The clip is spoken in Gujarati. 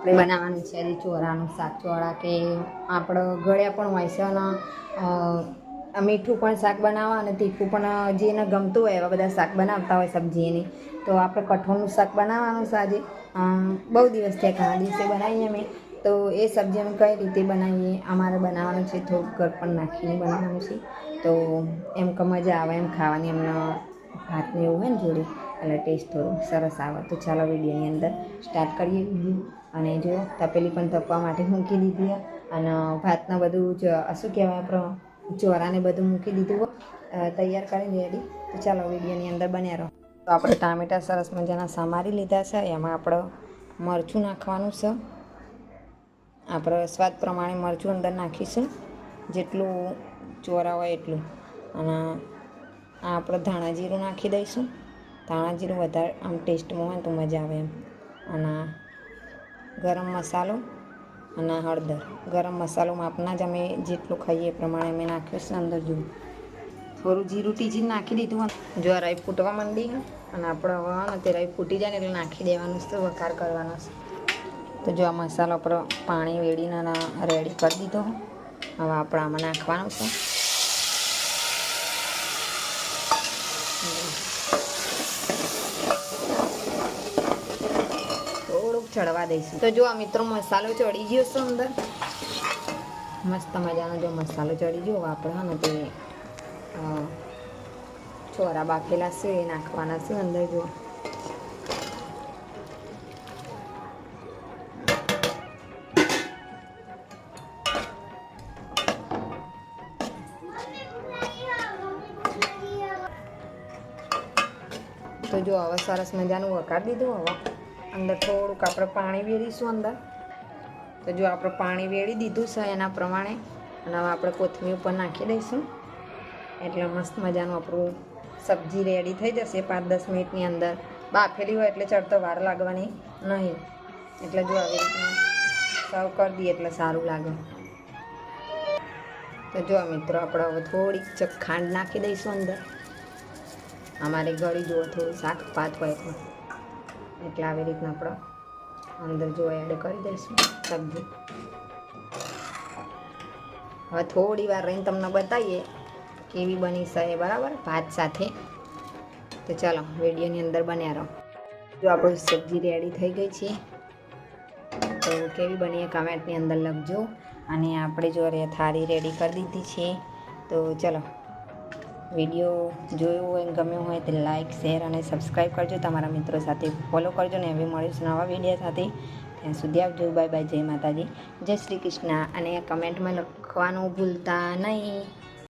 આપણે બનાવવાનું છે ચોરાનું શાક ચોળા કે આપણો ગળ્યા પણ હોય છે અને મીઠું પણ શાક બનાવવા અને તીખું પણ જેને ગમતું હોય એવા બધા શાક બનાવતા હોય સબ્જીની તો આપણે કઠોળનું શાક બનાવવાનું છે આજે. બહુ દિવસ થયા, ઘણા દિવસે બનાવીએ અમે. તો એ સબ્જી અમે કઈ રીતે બનાવીએ, અમારે બનાવવાનું છે, થોડુંક ઘર પણ નાખીને બનાવવાનું છે. તો એમ કે મજા આવે એમ ખાવાની, એમને ભાતને એવું હોય ને જોડે. એટલે ટેસ્ટ થોડો સરસ આવે. તો ચાલો વિડીયોની અંદર સ્ટાર્ટ કરીએ. અને જો તપેલી પણ તપવા માટે મૂકી દીધી અને ભાતના બધું જ શું કહેવાય આપણો, ચોરાને બધું મૂકી દીધું તૈયાર કરી રેડી તો ચાલો વિડીયોની અંદર બન્યા રહો. તો આપણે ટામેટાં સરસ મજાના સમારી લીધા છે. એમાં આપણે મરચું નાખવાનું છે. આપણે સ્વાદ પ્રમાણે મરચું અંદર નાખીશું. જેટલું ચોરા હોય એટલું. અને આપણે ધાણા જીરું નાખી દઈશું. ધાણા જીરું વધારે આમ ટેસ્ટમાં હોય ને તો મજા આવે એમ. અને ગરમ મસાલો અને હળદર. ગરમ મસાલો માપના જ અમે જેટલું ખાઈએ એ પ્રમાણે અમે નાખ્યું છે અંદર જુઓ થોડું જીરું ટીજી નાખી દીધું જો આ રાઈ ફૂટવા માંડી અને આપણે હવે તે રાઈ ફૂટી જાય ને એટલે નાખી દેવાનું છે, વઘાર કરવાનો છે. તો જો આ મસાલો આપણે પાણી વેડીને રેડી કરી દીધો. હવે આપણે આમાં નાખવાનું છે થોડુંક ચડવા દઈશું. તો જો આ મિત્રો મસાલો ચડી ગયો છે અંદર. મસ્ત મજાનો જો મસાલો ચડી ગયો. આપણે હા તે છોરા બાફેલા છે, એ નાખવાના છે અંદર જો. તો જો હવે સરસ મજાનું વઘાર દીધું હવે. અંદર થોડુંક આપણે પાણી વેરીશું અંદર. તો જો આપણે પાણી વેળી દીધું છે એના પ્રમાણે, અને હવે આપણે કોથમીર ઉપર નાખી દઈશું. એટલે મસ્ત મજાનું આપણું સબ્જી રેડી થઈ જશે પાંચ દસ મિનિટની અંદર. બાફેલી હોય એટલે ચડતો વાર લાગવાની નહીં. એટલે જો આવી રીતના સર્વ કરી દઈએ એટલે સારું લાગે. તો જો મિત્રો આપણે હવે થોડીક ચક ખાંડ નાખી દઈશું અંદર. અમારે ગળી જુઓ થોડું શાક પાત હોય તો. એટલે આવી રીતના આપણે અંદર જો એડ કરી દઈશું. સબ્જી. હવે થોડી વાર રહીને તમને બતાવીએ કેવી બની છે બરાબર? ભાત સાથે. તો ચાલો, વિડીયોની અંદર બન્યા રહો. જો આપણું સબ્જી રેડી થઈ ગઈ છે. તો કેવી બની એ કમેન્ટની અંદર લખજો. અને આપણે જો થાળી રેડી કરી દીધી છે. તો ચલો વીડિયો જોયો હોય ગમ્યો હોય તો લાઇક શેર અને સબસ્ક્રાઈબ કરજો. તમારા મિત્રો સાથે ફોલો કરજો ને એવી મળીશું નવા વીડિયો સાથે. ત્યાં સુધી આવજો. બાય બાય જય માતાજી. જય શ્રી કૃષ્ણ. અને કમેન્ટમાં લખવાનું ભૂલતા નહીં.